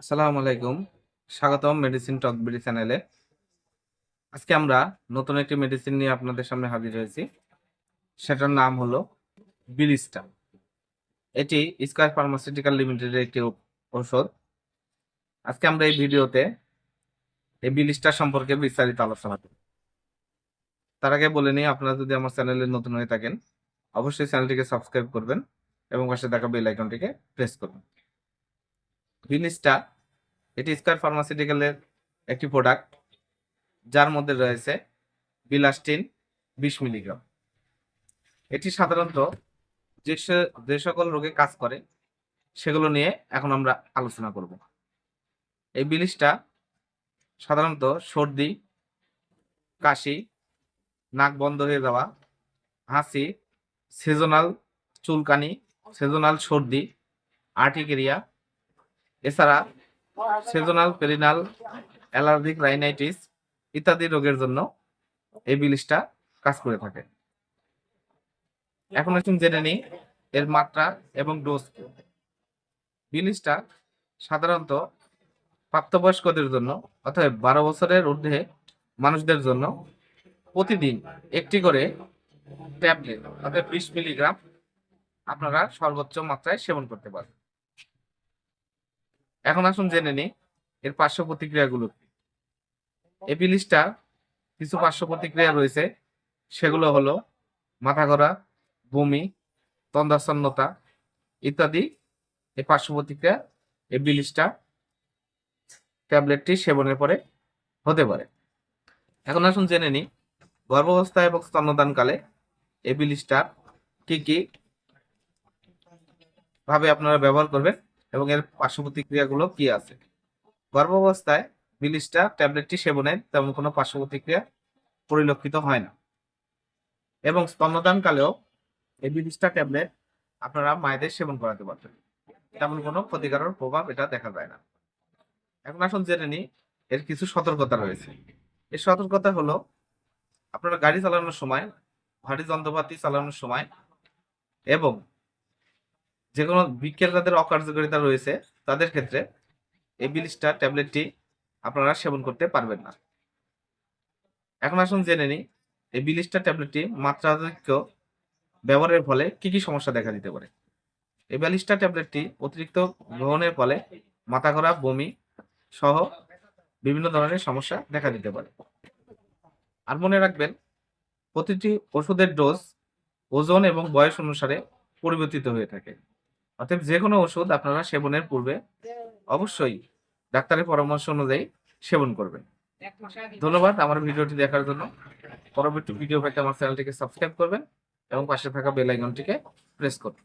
আসসালামু আলাইকুম। স্বাগতম মেডিসিন টক বিডি চ্যানেলে আজকে আমরা নতুন একটি মেডিসিন নিয়ে আপনাদের সামনে হাজির হয়েছি। সেটার নাম হলো বিলিস্টা এটি স্কয়ার ফার্মাসিউটিক্যাল লিমিটেডের একটি ঔষধ। আজকে আমরা এই ভিডিওতে এই বিলিস্টা সম্পর্কে বিস্তারিত আলোচনা করব। তার আগে বলে নিই, আপনারা যদি আমার চ্যানেলে নতুন হয়ে থাকেন, অবশ্যই চ্যানেলটিকে সাবস্ক্রাইব করবেন এবং পাশে দেখা বেল আইকনটিকে প্রেস করবেন। বিলিস্টা এটি স্কয়ার ফার্মাসিউটিক্যালের একটি প্রোডাক্ট যার মধ্যে রয়েছে বিলাস্টিন বিশ মিলিগ্রাম এটি সাধারণত যে যে সকল রোগে কাজ করে, সেগুলো নিয়ে এখন আমরা আলোচনা করব। এই বিলিশটা সাধারণত সর্দি, কাশি, নাক বন্ধ হয়ে যাওয়া, হাসি সিজনাল চুলকানি সিজনাল সর্দি আর্টিকেরিয়া এছাড়া সেজনাল, পেরিনাল, অ্যালার্জিক রাইনাইটিস ইত্যাদি রোগের জন্য এই বিলিশটা কাজ করে থাকে এখন একটু জেনে নিই এর মাত্রা এবং ডোজ। বিলিশটা সাধারণত প্রাপ্তবয়স্কদের জন্য অর্থাৎ বারো বছরের ঊর্ধ্বে মানুষদের জন্য প্রতিদিন একটি করে ট্যাবলেট অর্থাৎ বিশ মিলিগ্রাম আপনারা সর্বোচ্চ মাত্রায় সেবন করতে পারবেন এখন আসুন জেনে নিই এর পার্শ্ব প্রতিক্রিয়াগুলো এই কিছু পার্শ্ব প্রতিক্রিয়া রয়েছে। সেগুলো হলো মাথা ঘোরা, বমি তন্দাচ্ছন্নতা ইত্যাদি এই পার্শ্ব প্রতিক্রিয়া এই বিলিশটা ট্যাবলেটটি সেবনের পরে হতে পারে। এখন আসুন জেনে নিই গর্ভাবস্থা এবং স্তন্যদানকালে এই বিলিশটা কি কি ভাবে আপনারা ব্যবহার করবেন। এবং এর পার্শ্ব প্রতিক্রিয়াগুলো কি আছে? গর্ভাবস্থায় বিলিশটা ট্যাবলেটটি সেবনে তেমন কোনো পার্শ্ব প্রতিক্রিয়া পরিলক্ষিত হয় না। এবং স্তন্যদানকালেও এই বিলিশটা ট্যাবলেট আপনারা মায়েদের সেবন করাতে পারবেন। তেমন কোনো ক্ষতিকারক প্রভাব এটা দেখা যায় না। এখন আসুন জেনে নিই এর কিছু সতর্কতা রয়েছে। এর সতর্কতা হলো আপনারা গাড়ি চালানোর সময়, ভারী যন্ত্রপাতি চালানোর সময় এবং যে কোনো বিজ্ঞান যাদের অকার্যকারিতা রয়েছে, তাদের ক্ষেত্রে এই বিলিস্টার ট্যাবলেটটি আপনারা সেবন করতে পারবেন না। এখন আসুন জেনে নিই, এই বিলিস্টার ট্যাবলেটটি মাত্রাধিক্য ব্যবহারের ফলে কি কি সমস্যা দেখা দিতে পারে? এই ব্যালিস্টার ট্যাবলেটটি অতিরিক্ত গ্রহণের ফলে মাথা ঘোরা, বমি সহ বিভিন্ন ধরনের সমস্যা দেখা দিতে পারে। আর মনে রাখবেন, প্রতিটি ওষুধের ডোজ ওজন এবং বয়স অনুসারে পরিবর্তিত হয়ে থাকে। অতএব যে কোনো ওষুধ আপনারা সেবনের পূর্বে অবশ্যই ডাক্তারের পরামর্শ অনুযায়ী সেবন করবেন। ধন্যবাদ আমার ভিডিওটি দেখার জন্য। পরবর্তী ভিডিও পেতে আমার চ্যানেলটিকে সাবস্ক্রাইব করবেন এবং পাশে থাকা বেল আইকনটিকে প্রেস করবেন।